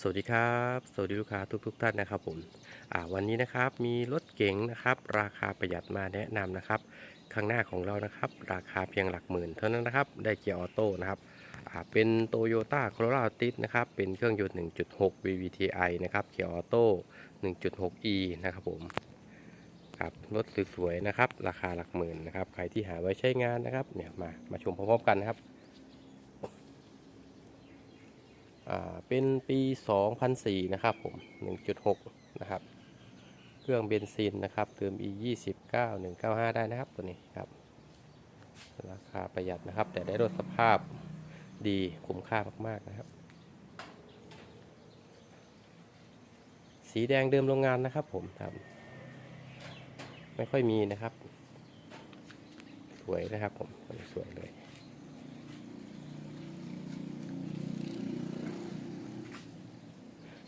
สวัสดีครับ สวัสดีลูกค้าทุกทท่านนะครับผมวันนี้นะครับมีรถเก๋งนะครับ ราคาประหยัดมาแนะนำนะครับ ข้างหน้าของเรานะครับ ราคาเพียงหลักหมื่นเท่านั้นนะครับ ได้เกียร์ออโต้นะครับเป็นโตโยต้าโคโร l าติสนะครับ เป็นเครื่องยนต์ 1.6 VVTi นะครับ เกียร์ออโต้ 1.6e นะครับผมครับรถสวยๆนะครับ ราคาหลักหมื่นนะครับ ใครที่หาไว้ใช้งานนะครับ เนี่ยมามาชมพร้อมๆกันนะครับ อ่า เป็นปี 2004 นะครับผม 1.6 นะครับ เครื่องเบนซินนะครับ เติม e 29 195 ได้นะครับตัวนี้ครับ ราคาประหยัดนะครับ แต่ได้รถสภาพดีคุ้มค่ามาก ๆ นะครับ สีแดงเดิมโรงงานนะครับผมครับ ไม่ค่อยมีนะครับ สวยนะครับผมสวยเลย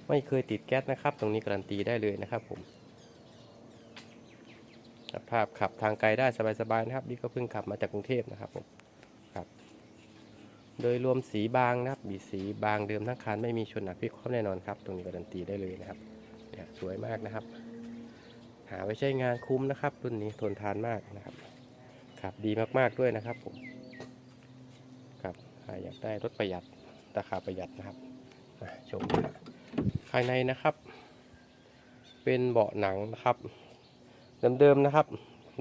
ไม่เคยติดแก๊สนะครับ ตรงนี้การันตีได้เลยนะครับผมภาพขับทางไกลได้สบายๆนะครับนี่ก็เพิ่งขับมาจากกรุงเทพนะครับผมครับ โดยรวมสีบางนะครับมีสีบางเดิมทั้งคันไม่มีชนหนักพิกคว่ำแน่นอนครับ ตรงนี้การันตีได้เลยนะครับเนี่ยสวยมากนะครับ หาไว้ใช้งานคุ้มนะครับ รุ่นนี้ทนทานมากนะครับขับดีมากๆด้วยนะครับผมครับอยากได้รถประหยัดราคาประหยัดนะครับมาชมนะครับ ภายในนะครับ เป็นเบาะหนังนะครับ เดิมๆนะครับ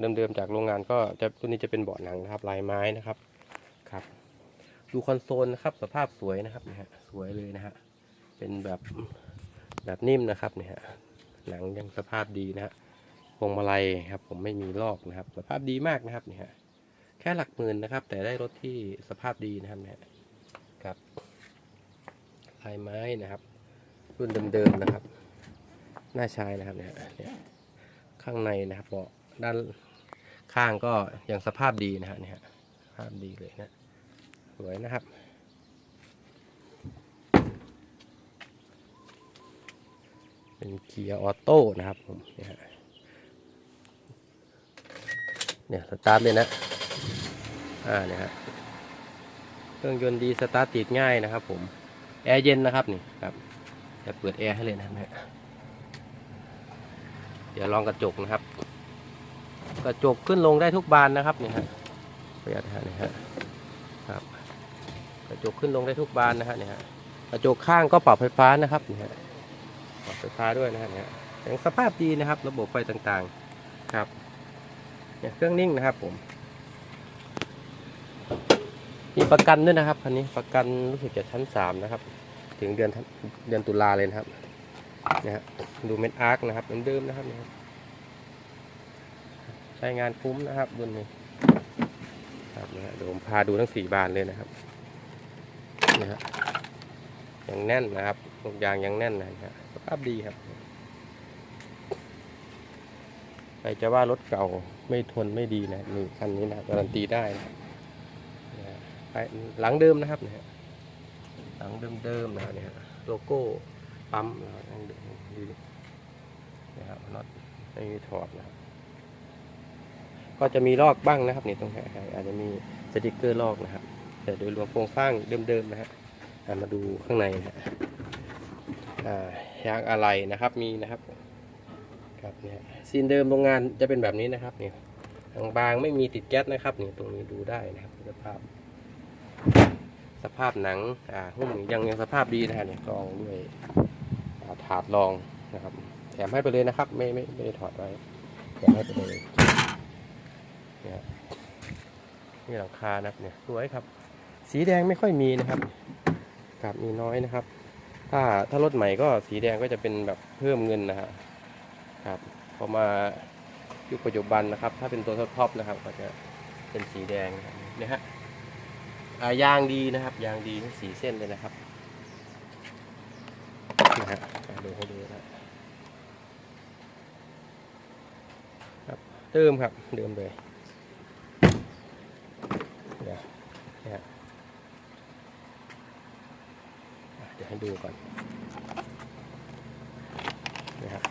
เดิมๆจากโรงงานก็จะตัวนี้จะเป็นเบาะหนังนะครับ ลายไม้นะครับครับ ดูคอนโซลนะครับสภาพสวยนะครับนะฮะสวยเลยนะฮะเป็นแบบแบบนิ่มนะครับเนี่ยฮะหนังยังสภาพดีนะฮะพวงมาลัยครับ ผมไม่มีลอกนะครับ สภาพดีมากนะครับเนี่ยฮะแค่หลักหมื่นนะครับ แต่ได้รถที่สภาพดีนะครับเนี่ยครับลายไม้นะครับ รุ่นเดิมๆนะครับ หน้าชายนะครับเนี่ยข้างในนะครับเบาะด้านข้างก็ยังสภาพดีนะฮะเนี่ยสภาพดีเลยนะสวยนะครับเป็นเกียร์ออโต้นะครับผมเนี่ยเนี่ยสตาร์ทเลยนะ อ่าเนี่ยฮะ เครื่องยนต์ดีสตาร์ทติดง่ายนะครับผม แอร์เย็นนะครับนี่ครับ จะเปิดแอร์ให้เลยนะครับเดี๋ยวลองกระจกนะครับ กระจกขึ้นลงได้ทุกบานนะครับนี่ฮะประหยัดนะฮะนี่ฮะครับ กระจกขึ้นลงได้ทุกบานนะฮะเนี่ยฮะกระจกข้างก็ปรับไฟฟ้านะครับนี่ฮะปรับไฟฟ้าด้วยนะฮะเนี่ยยังสภาพดีนะครับ ระบบไฟต่างๆครับเนี่ยเครื่องนิ่งนะครับผมมีประกันด้วยนะครับคันนี้ประกันรู้สึกจะชั้นสามนะครับ ถึงเดือนเดือนตุลาเลยนะครับนะฮะดูเม็ดอาร์คนะครับเหมือนเดิมนะครับ ใช้งานคุ้มนะครับรุ่นนี้ครับนะฮะเดี๋ยวผมพาดูทั้งสี่บานเลยนะครับนะฮะยังแน่นนะครับลูกยางยังแน่นนะฮะสภาพดีครับใครจะว่ารถเก่าไม่ทนไม่ดีนะนี่คันนี้นะการันตีได้นะครับนะฮะไปหลังเดิมนะครับเนี่ย หลังเดิมๆนะเนี่ยโลโก้ปั๊มนะครับยังเดินะครับน็อตไม่มีถอดนะครับก็จะมีลอกบ้างนะครับนี่ตรงไหนอาจจะมีสติกเกอร์ลอกนะครับ แต่โดยรวมโครงสร้างเดิมๆนะฮะมาดูข้างในนะฮะยางอะไรนะครับมีนะครับครับเนี่ยซีนเดิมโรงงานจะเป็นแบบนี้นะครับเนี่ยบางๆไม่มีติดแก๊สนะครับเนี่ยตรงนี้ดูได้นะครับสภาพ สภาพหนังอ่าหุ้มยังยังสภาพดีนะฮะเนี่ยกองด้วยาถาดรองนะครับ แถมให้ไปเลยนะครับ ไม่ไม่ไม่ได้ถอดไว้แถมให้ไปเลยเนี่ยนี่หลังคานะครับเนี่ยสวยครับ สีแดงไม่ค่อยมีนะครับครับมีน้อยนะครับ ถ้าถ้ารถใหม่ก็สีแดงก็จะเป็นแบบเพิ่มเงินนะฮะครับพอมายุคปัจจุบันนะครับ ถ้าเป็นตัวท็อปๆนะครับ ก็จะเป็นสีแดงนะฮะ ยางดีนะครับ ยางดีทั้งสีเส้นเลยนะครับนะฮะอ่าดูให้ดูนะครับเติมครับเดิมเลยเดี๋ยวนะฮะเดี๋ยวให้ดูก่อนนะครับ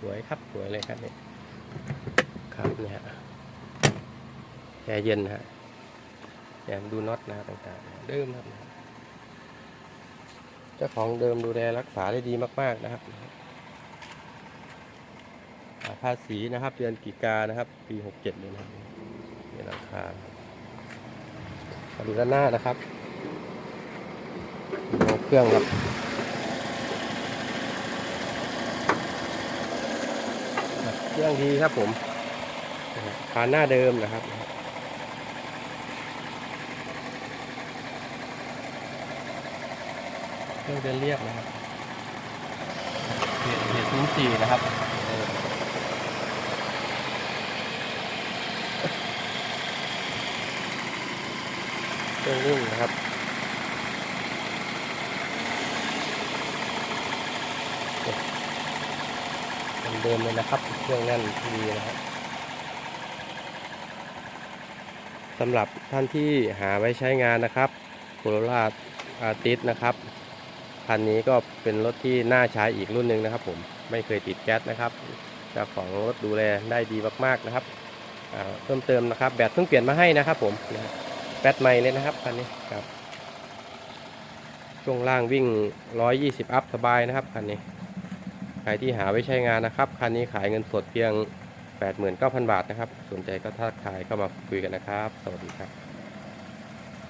สวยครับสวยเลยครับเนี่ยครับเนี่ยฮะ แอร์เย็นฮะเนี่ยดูน็อตนะต่างๆ เดิมครับ เจ้าของเดิมดูแลรักษาได้ดีมาก ๆนะครับอ่าภาษีนะครับ เดือนกิกานะครับ ปี67เลยนะครับนี่ราคามาดูด้านหน้านะครับดูเครื่องครับเครื่องดีครับผมคานหน้าเดิมนะครับ เครื่องเดินเรียบนะครับเพจเพจศูนย์สี่นะครับเครื่องรุ่งนะครับเดิมเลยนะครับเครื่องแน่นดีนะครับสำหรับท่านที่หาไว้ใช้งานนะครับโคโรล่าอาร์ติสนะครับ คันนี้ก็เป็นรถที่น่าใช้อีกรุ่นหนึ่งนะครับ ผมไม่เคยติดแก๊สนะครับเจ้าของรถดูแลได้ดีมากๆนะครับเพิ่มเติมนะครับ แบตเพิ่งเปลี่ยนมาให้นะครับผมแบตใหม่เลยนะครับคันนี้ครับช่วงล่างวิ่ง 120 อัพสบายนะครับคันนี้ใครที่หาไว้ใช้งานนะครับคันนี้ขายเงินสดเพียง 89,000 บาทนะครับ สนใจก็ทักทายเข้ามาคุยกันนะครับ สวัสดีครับ